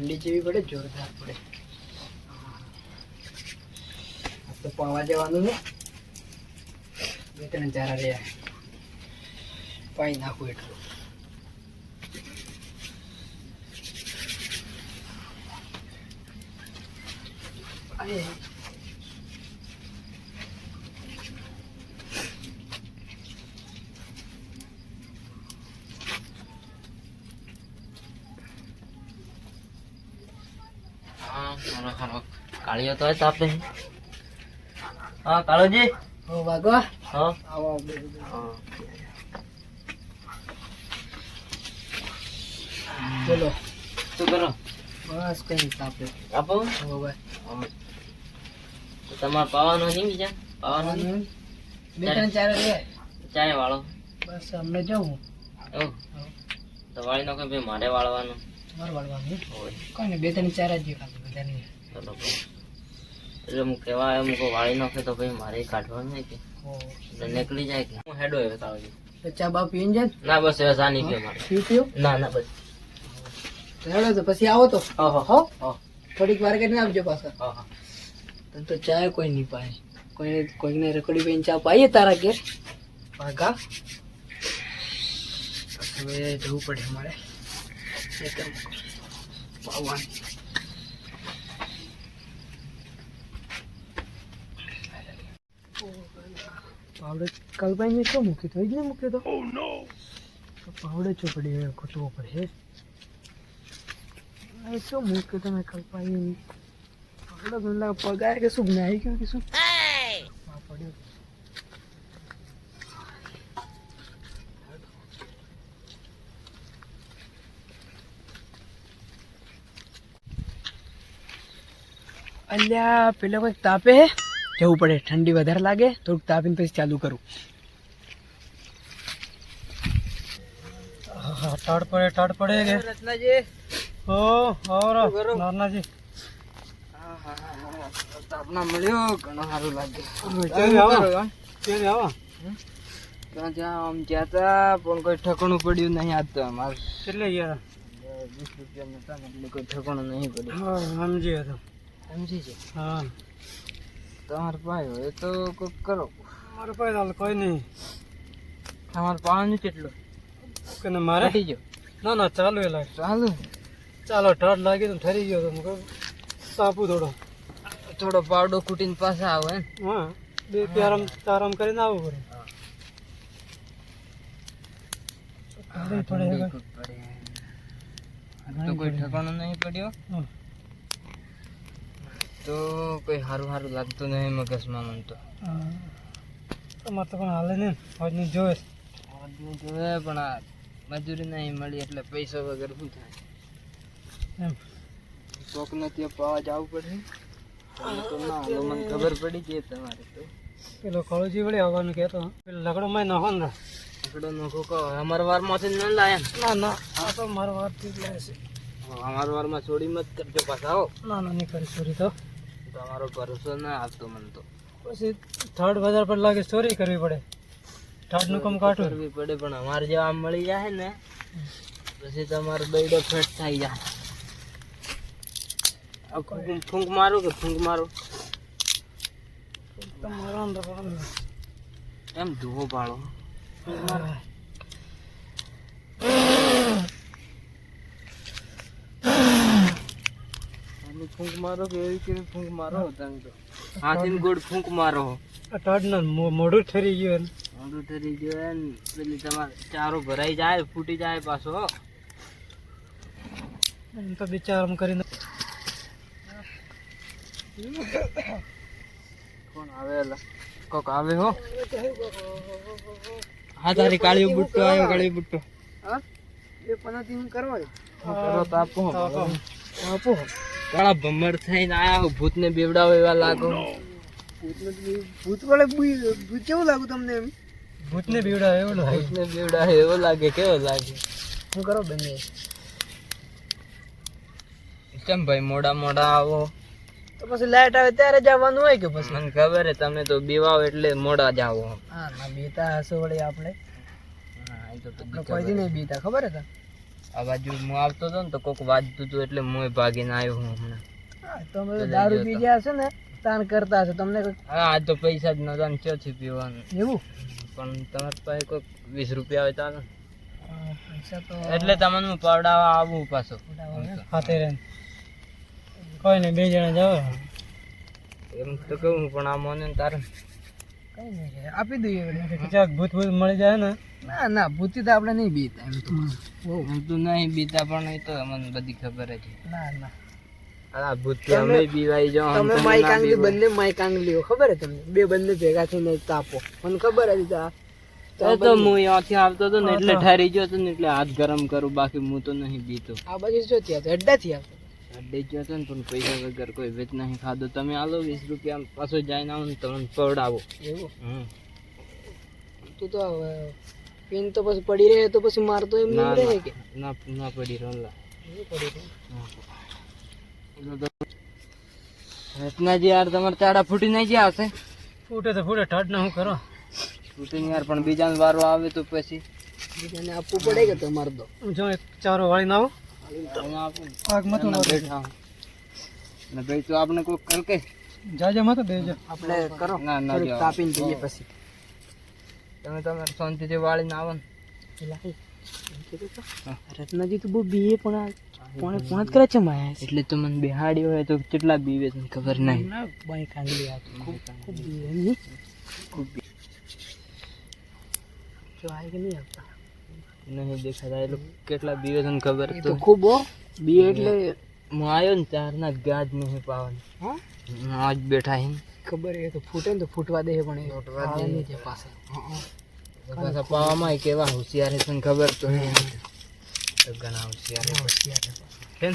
ઠંડી જેવી પડે, જોરદાર પડે. તો પાવા જવાનું ને બે ત્રણ ચારા રહ્યા પાઈ નાખું એટલું. અરે કાળિયો તો તાપે હા કાળોજી? હો હા. આવો. બોલો શું કરો? બસ કઈ તાપે આપો હો ભાઈ. હા. તો તમારે પાવાનો નહીં બીજા? પાવાનો નહીં બે ત્રણ ચાર ચાય વાળો. બસ અમને જવું એવું? તો વાળી નાખો ભાઈ મારે વાળવાનું? તમારે કોઈ ને બે ત્રણ ચાર જ ખાલી બધા નહીં ચલો ભાઈ. એટલે હું કહેવા એમ વાળી નાખે તો ભાઈ મારે કાઢવાનું નહીં કે. નીકળી જાય કે. હું હેડો હવે તાવજી તો ચા બા પીને જાય ના બસ હવે નહીં પીએ મારે. પી પીઓ? ના ના બસ. તો હેડો તો પછી આવો તો. હા હા. હો? થોડીક વાર કરીને આવજો પાછા. હા હા. તને તો ચા કોઈ નહીં પાય. કોઈને કોઈને રખડી પીને ચા પાઈએ તારા ઘેર? ભાગા હવે જવું પડે અમારે. ખેતરમાં પાવાની પાવડે કલબાઈ ને શું મૂક્યો તો એ જ ને મૂક્યો તો? તો પાવડે ચોપડી ગોતવો પડે એ શું મૂક્યો તમે કલ્પાઈ પાવડો ગંદા પગાર કે શું નાઈ ગયો કે શું? પડ્યો. અલ્યા પેલો કંઈક તાપે જવું પડે ઠંડી વધારે લાગે થોડુંક તાપીને પછી ચાલુ કરું. ટાટ પડે પડે કે? રત્નાજી? ઓ તાપના મળ્યો ઘણો સારું લાગે. કેવી આવા? કેવી આવા? ત્યાં આમ ગયા તા પણ કોઈ ઠકણું પડ્યું નહીં આજ તો અમારે. કેટલે ગયા વીસ રૂપિયા નતા એટલે કોઈ ઠકણું નહીં પડ્યું. સમજી હતો સમજી છે હા. તમાર ભાઈ હોય તો કોઈક કરો. મારે કોઈ હાલ કોઈ નહીં. તમારે પાણી કેટલું? કે મારે? થઈ ગયો. ના ના ચાલુ એ લાગે. ચાલુ? ચાલો ટાટ લાગી તો ઠરી ગયો તો મુકો તાપું થોડો. થોડો પાવડો કૂટીને પાછા આવે હા બે આરામ આરામ કરીને આવવું પડે. પડે. પડે. તો કોઈ ઠેકાણો નહીં પડ્યો. તો કોઈ સારું સારું લાગતું નહીં મગજમાં મને તો. તમારે તો પણ હાલે ને આજની જોવે. આજનું જોવે પણ આ મજૂરી નહીં મળી એટલે પૈસા વગર શું થાય? એમ. કોક ને ત્યાં પાવા જવું પડે. તો ના મને ખબર પડી ગઈ તમારે તો. પેલો કળોજી વળી આવવાનું કહેતો. પેલો લગડો માં નાખો ને લગડો નોખો કહો. અમારા વારમાંથી ન લાયા ને? ના આ તો મારો વારથી જ લે છે. અમારા વારમાં છોડી મત કરજો પાછા આવો ના ના નહીં કરી ચોરી તો. તમારો ભરોસો ના આવતો મને તો. પછી થર્ડ બજાર પર લાગે ચોરી કરવી પડે. થર્ડનું કામ કાઢવું. કરવી પડે પણ અમારે જે આમ મળી જાય ને પછી તમારો દઈડો ફેટ થઈ જાય. ફૂંક મારું મારો કે ફૂંક મારો? તમારો એમ ધુવો પાડો. તમે ફૂંક મારો કે એવી કે ફૂંક મારો તમે તો? હાથીને ગોળ ફૂંક મારો. આ થર્ડ ના મો- મોઢું ઠરી ગયું મોઢું ઠરી ગયો ને પેલી તમારે ચારો ભરાઈ જાય ફૂટી જાય પાછો એમ તો બિચાર આમ કરીને કોણ આવે કોક આવે હો. હા તારી કાળી બુટ્ટો આવ્યો કાળી બુટ્ટો. એ પનાથી હું કરવા કરો તો આપો આપો. કાળા ભમર થઈને આયા હો ભૂતને બેવડાવો એવા લાગો. ભૂત વડે ભૂત કેવું લાગુ તમને એમ? ભૂતને બીવડા એવું લાગે. ભૂતને બેવડાવે એવો લાગે કેવો લાગે? શું કરો બંને? કેમ ભાઈ મોડા મોડા આવો? તો પછી લાઈટ આવે ત્યારે જવાનું હોય કે પછી? મને ખબર હે તમે તો બીવાઓ એટલે મોડા જાવો હા ના બીતા હસો વળી આપણે. હા એ તો કોઈ દી નહીં બીતા ખબર હે તને? આ બાજુ હું આવતો હતો ને તો કોક વાજતું હતું એટલે હું ભાગીને આવ્યો હું હમણાં. તમે દારૂ પી ગયા હશે ને તાન કરતા હશે. તમને હા આ તો પૈસા જ નતા ને ચોથી પીવાનું. એવું? પણ તમારી પાસે કોઈક વીસ રૂપિયા હોય તો હાલો. ને. હા, પૈસા તો એટલે તમને હું પડાવવા આવું પાછો. સાથે રહે કોઈ નહીં બે જણા જાવ એમ તો કહું પણ આ મોને ને તારે આપી દઈએ ક્યાંક ભૂત ભૂત મળી જાય ને. ના ના ભૂતી તો આપણે નહીં બીતા એમ તો. હું તો નહીં બીતા પણ એ તો મને બધી ખબર જ છે. ના ના. આ ભૂતથી અમે બીવાઈ જાઓ તમે તમે માઈક ના બંને માઈક ખબર હે તમને? બે બંને ભેગા થઈને તાપો. મને ખબર હતી આ એ તો હું અહીંયાથી આવતો હતો ને એટલે ઠરી ગયો હતો ને એટલે હાથ ગરમ કરું બાકી હું તો નહીં બીતો. આ બાજુ શું ત્યાં હતા અડ્ડાથી આવતો. અડે ગયો હતો ને પણ પૈસા વગર કોઈ વેચ નહીં ખાધો. તમે આલો વીસ રૂપિયા પાછો જઈને આવો ને તમને પવડાવો એવું? હમ. તું તો હવે તો પછી પડી રહે તો પછી મારતો એમ ના રહે કે? ના ના પડી રહ્યો લા રત્નાજી યાર તમારે ચાડા ફૂટી નહીં ગયા હશે? ફૂટે તો ફૂટે ઠડ ના હું કરો? ફૂટી યાર પણ બીજાને વારો આવે તો પછી. બીજાને આપવું પડે કે તમારે તો? હું જો એક ચારો આવું. આપો ને. હો. ને ભાઈ તો આપણે કોઈ કર કે જાજે મતો બેજો આપણે કરો. ના ના કાપીને જઈએ પછી. તમે તમારે શાંતિથી વાળીને આવો ને. રત્નાજી તો બહુ બીએ પણ પોણે પોણે કરે છે માયા એટલે તો મને બેહાડી હોય તો કેટલા બીવે છે ખબર નહીં. ના કાંગલી આ ખૂબ ખૂબ બીવે નહીં. ખૂબ બી- જો આવે કે નહીં આવતા. નહીં દેખાતા. એ લોકો કેટલા બીવે તને ને ખબર તો તો ખૂબ હો. બીએ એટલે હું આવ્યો ને ત્યારના ગાજ નહીં પાવાની. આજ બેઠા હી. ખબર એ તો ફૂટે ને તો ફૂટવા દે પણ એ ફૂટવા દે. નહીં છે પાસે પાછા પાવામાં કેવા હોશિયાર છે તને ખબર તો ઘણા હોશિયાર હોશિયાર છે.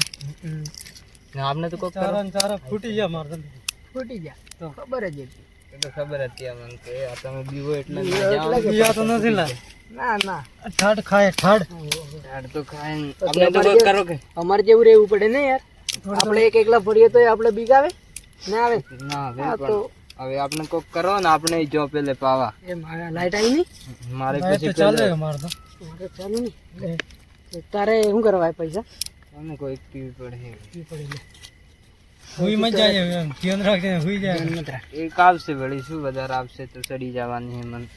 ને? આપને તો કોઈ ચારો ને ફૂટી ગયા મારે ફૂટી ગયા. તો. ખબર જ હતી. તો ખબર હતી અમને કે આ તમે બીવો એટલે બીવો તો નથી લા ના ના. ઠાડ ખાય ઠાડ. ઠાડ તો ખાય આપણે તો અમારે કરો કે? અમાર જેવું રહેવું પડે ને યાર. આપણે એક એકલા ફરીએ તો આપણે બીગાવે? ના આવે? ના હવે તો હવે આપણે કોક કરો ને આપણે જો પેલે પાવા. એ મારા લાઈટ આવી નહીં? મારે પછી ચાલે મારે તો. મારે ચાલે નહીં. તારે શું કરવા પૈસા? તમને કોઈ પીવી પડે. પીવી પડી લે. હુઈ મજા જાય એમ ધ્યાન રાખજે હુઈ જાય ધ્યાન મત રાખ. એક આવશે વળી શું વધારે આવશે તો ચડી જવાની હે મને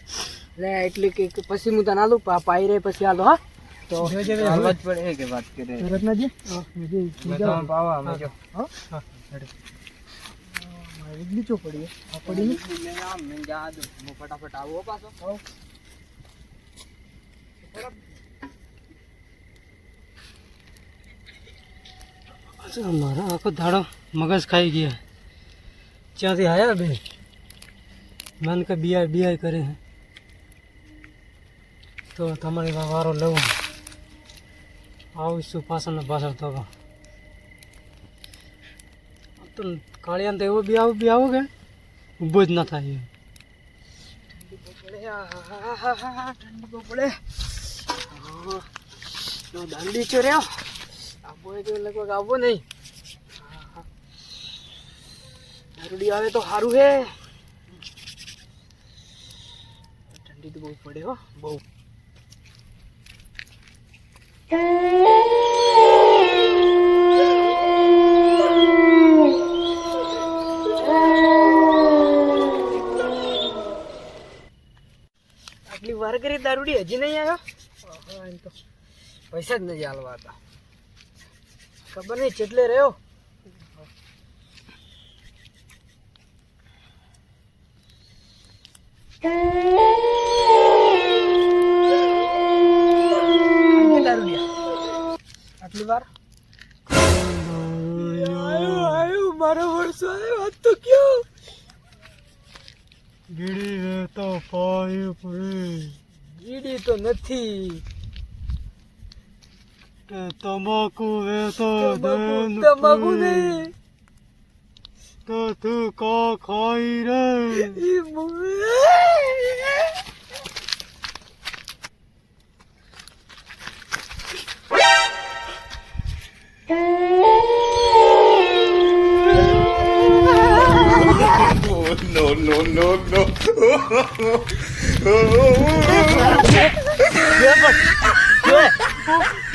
લે એટલે કે કે પછી હું તને આલું પા પાઈ રે પછી આલો હા? તો જોજે બે આવવા જ પડે કે વાત કરે? રત્નાજી હા, બીજું મેં તમે પાવા અમે જો. હા? હા મારી બીચો પડી આ પડી નહીં? લઈને આવ, મેં જા દઉં. હું ફટાફટ આવું હો પાછો. અચ્છા, મારો આખો દાડો મગજ ખાઈ ગયા ત્યાંથી આયા બે મન કે બિયાય બિયાય કરે છે તો તમારી વા- વારો લઉં આવીશું પાછળ ને પાછળ તો તો કાળિયાને તો એવો બી આવું બી આવું કે ઊભો જ ના થાય એમ. પડે આ, હા, હા, હા, હા, હા, ઠંડી બહુ પડે હા, જો દાંડી છો રહ્યો આવો હોય તો લગભગ આવો નહીં હા, હા. દારૂડી આવે તો સારું હે. ઠંડી તો બહુ પડે હો, બહુ. આટલી વાર કરી દારૂડી હજી નહીં આવ્યો? એમ તો. પૈસા જ નથી હાલવા હતા. ખબર નહીં, ચેટલે રહ્યો? આટલી વાર આવ્યો આવ્યો મારો વર્ષો આવ્યો આજ તો કયો બીડી વેતો પાય પડે જીડી તો નથી તમાકુ વેતો તમાકુ નહીં તો તું કો ખોઈ રે no, no, no, no.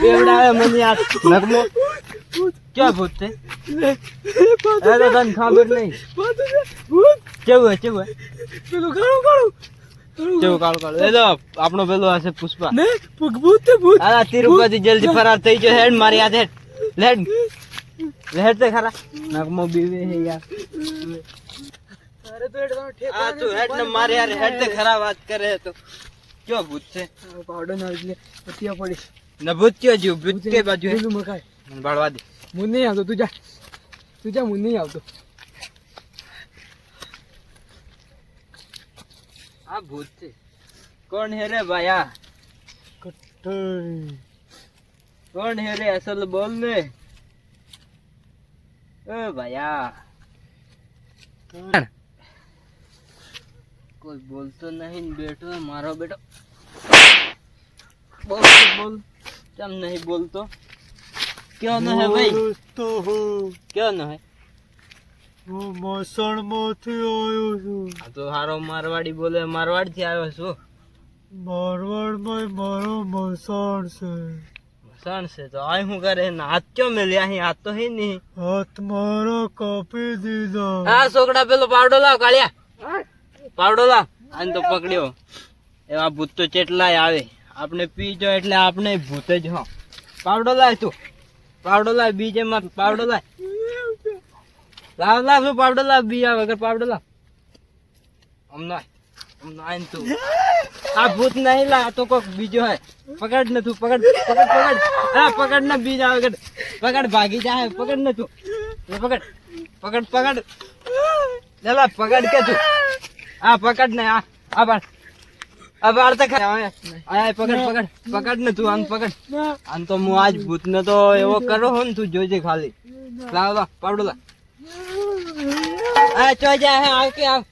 બેવડાવે મને આ ક્યાં ભૂત છે અરે તને ખબર નહીં. કેવું કેવું પેલું કાળું કાળું. કેવું કાળું કાળું? એ તો આપણો પેલો હશે પુષ્પા. ને ભૂત છે ભૂત આ તિરુપતિ જલ્દી ફરાર થઈ ગયો હેડ મારી હાથે હેડ. લેડ લેડ તે ખરા નગમો બીવે હે યાર. અરે તો એટલે આ તું હેડ ને મારી યાર હેડ તે ખરા વાત કરે તો. ક્યો ભૂત છે? ના એટલે પતિયા પડી ન ભૂત ક્યો જીવ? ભૂત કે બાજુ હે? પેલું મને દે. હું નહીં આવતો તું જા. તું જા હું નહીં આવતો. આ ભૂત છે. કોણ હે રે ભાઈ આ કોણ હે રે? અસલ બોલ ને. એ ભાયા. કોઈ બોલતો નહીં બેઠો મારો બેટો. બોલ બોલ. કેમ નહીં બોલતો? ક્યો ન હે ભાઈ? તો હું. ક્યો ન હે? હું મસણમાંથી આવ્યો છું. આ તો હારો મારવાડી બોલે મારવાડથી આવ્યો છું. મારવાડમાં મારો મસણ છે. સણ છે તો આ હું કરે? ને હાથ ક્યો મેલ્યા? અહીં હાથ તો હે નહીં. હાથ મારો કાપી દીધો. આ છોકરા પેલો પાવડો લાવ કાળિયા. પાવડો લાવ. આને તો પકડ્યો. એવા ભૂત તો ચેટલાય આવે. આપણે પીજો એટલે આપણે ભૂત જ હો. પાવડો લાય તું. પાવડો લાય બીજે માં પાવડો લાય. લાવ લાવ, શું પાવડો લાવ બીજા વગર પાવડો લાવ. અમને આઈને તું. આ ભૂત નહીં લા તો કોક બીજો હે. પકડ ને તું, પકડ પકડ પકડ. હા, પકડ ને બીજા વગર પકડ ભાગી જાય, પકડ ને તું. પકડ પકડ પકડ. લેલા પકડ કે તું. આ પકડ ને આ આ બાર આ તો ખરા આ આ પકડ પકડ પકડ ને તું આમ પકડ. આમ તો હું આજ ભૂત ને તો એવો કરો હો ને તું જોજે ખાલી. લાવ લા પાડો લા આ જા હે આવ કે આવ.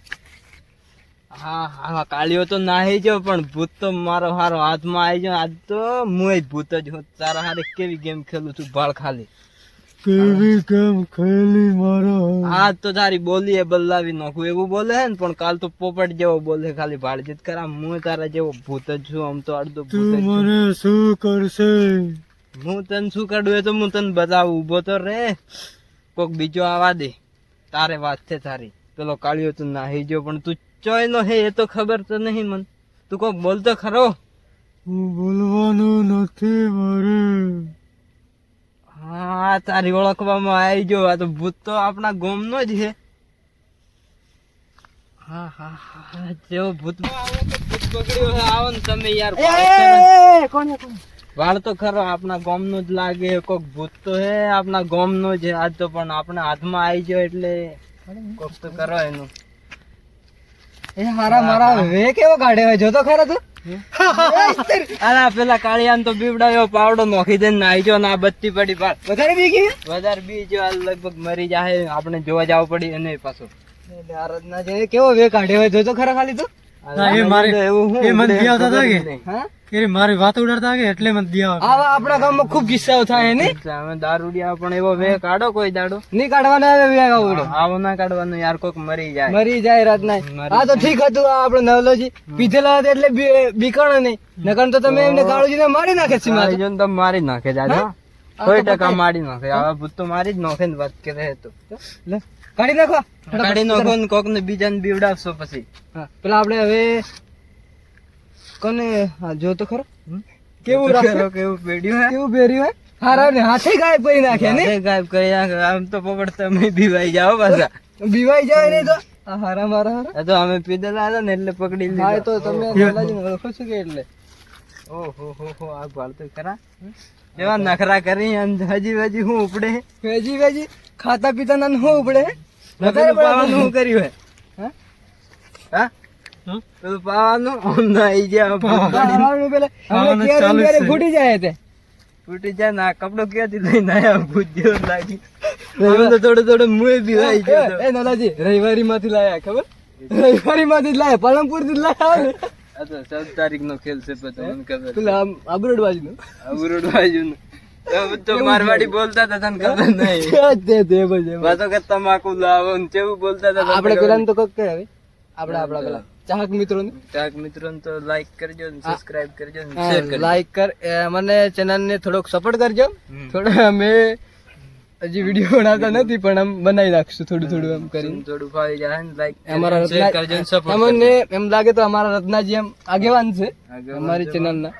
હા હા કાળીઓ તો નાહી જો પણ ભૂત તો મારો હારો હાથમાં આવી ગયો. આજ તો હું ભૂત જ હું તારા હારે કેવી ગેમ ખેલું છું ભાળ ખાલી. કેવી કેમ ખેલી મારો? આ તો તારી બોલી એ બદલાવી નાખું એવું બોલે હે ને પણ કાલ તો પોપટ જેવો બોલે ખાલી ભાડજીત કરા હું તારા જેવો ભૂત જ છું આમ તો અડધો તું મને શું કરશે? હું તને શું કાઢું એ તો હું તને બતાવું ઊભો તો રે. કોક બીજો આવા દે તારે વાત છે તારી. પેલો કાળિયો તું નાહી ગયો પણ તું ચોય નો હે એ તો ખબર તો નહીં મન. તું કોક બોલતો ખરો? હું બોલવાનું નથી મારે. હા તારી ઓળખવામાં આવી ગયો આ તો ભૂત તો આપણા ગોમનો જ છે. હા હા હા જેવો ભૂત ભૂત પકડ્યો આવો ને તમે યાર. કોણ કોણ વાળ તો ખરો આપણા ગોમનો જ લાગે કોક ભૂત તો હે આપણા ગોમનો જ. આજ તો પણ આપણા હાથમાં આવી ગયો એટલે કોક તો કરો એનું. એ મારા મારા વે કેવો કાઢ્યો હોય જોતો ખરા તું? અલા પેલા કાળિયાન તો બીવડાયો પાવડો નોખી દે નાઈ જો ના બત્તી પડી પાર વધારે બી ગઈ વધારે બી જો આ લગભગ મરી જાય આપણે જોવા જવું પડી અને પાછો. ના જે કેવો વે કાઢ્યો હોય જોતો ખરા ખાલી તું? મારે- એવું હું એ મને ઉડે દિયા હતા ખબર જ કે? નહીં. હા? એ મારી વાત ઉડાડતા કે એટલે મને દિયા આવા આપણા ગામમાં ખૂબ કિસ્સાઓ થાય ને દારૂડિયા પણ એવો વે કાઢો કોઈ દાડો. નહીં કાઢવાના આવે વે આવો ના કાઢવાનો યાર કોક મરી જાય. મરી જાય રાત ના આ તો ઠીક હતું આ આપણો નવલોજી. પીધેલા હતા એટલે બી- નહીં. નકર તો તમે એમને કાળુજીને મારી નાખે છે મારી જોઈને તમે મારી નાખે દાદા કોઈ ટકા મારી નાખે. આવા ભૂત તો મારી જ નાખે ને વાત કરે તો. લે કાઢી નાખો. કાઢી નાખો ને કોક ને બીજાને બીવડાવશો પછી. પેલા આપણે હવે કોને જો તો ખરો. કેવું રાખો? કેવું પેડ્યું હે? કેવું પહેર્યું હે? હારા ને હાથે ગાયબ કરી નાખે ને ગાયબ કરી નાખે. આમ તો પકડ તમે બીવાઈ જાઓ પાછા. બીવાઈ જાય નહીં તો? હારા મારા હારા. તો અમે પીધેલા હતા ને એટલે પકડી લીધા. તો તમે ઓળખો છો કે એટલે. ઓહો હો હો આ ભાળ તો ખરા. એવા નખરા કરી હજી હજી હું ઉપડે. વેજી વેજી ખાતા પીતા ના હું ઉપડે? પાવાનું હું કર્યું હે? હા? હા? પેલું પાવાનું આમ આવી ગયા. પાવાનું પેલા છે. ફૂટી જાય તે? ફૂટી જાય ના કપડો ક્યાંથી લઈને આયા? ભૂત જેવો લાગી. હવે તો થોડો થોડો મુએ બીવાઈ ગયો તો. એ નાનાજી રવિવારી માંથી લાયા ખબર? રવિવારી માંથી જ લાયા પાલનપુરથી જ લાયા ને આ તો ચૌદ તારીખ નો ખેલ છે પછી મને ખબર પેલા આમ બાજુ નું. તો તો મારવાડી બોલતા હતા તને ખબર નહીં વાતો કે તમાકુ લાવો ને કેવું બોલતા હતા આપણે પેલા તો કક કે હવે આપણે આપડા પેલા ચાહક મિત્રોને ચાહક મિત્રોને તો લાઈક કરજો ને સબસ્ક્રાઇબ કરજો ને શેર કરજો લાઈક કર મને ચેનલ ને થોડોક સપોર્ટ કરજો થોડો અમે હજી વીડિયો બનાવતા નથી પણ આમ બનાવી રાખશું થોડું થોડું એમ કરીને. થોડું ફાવી જાય ને લાઈક અમારા રત્ન એમ લાગે તો અમારા રત્નાજી એમ આગેવાન છે અમારી. ચેનલના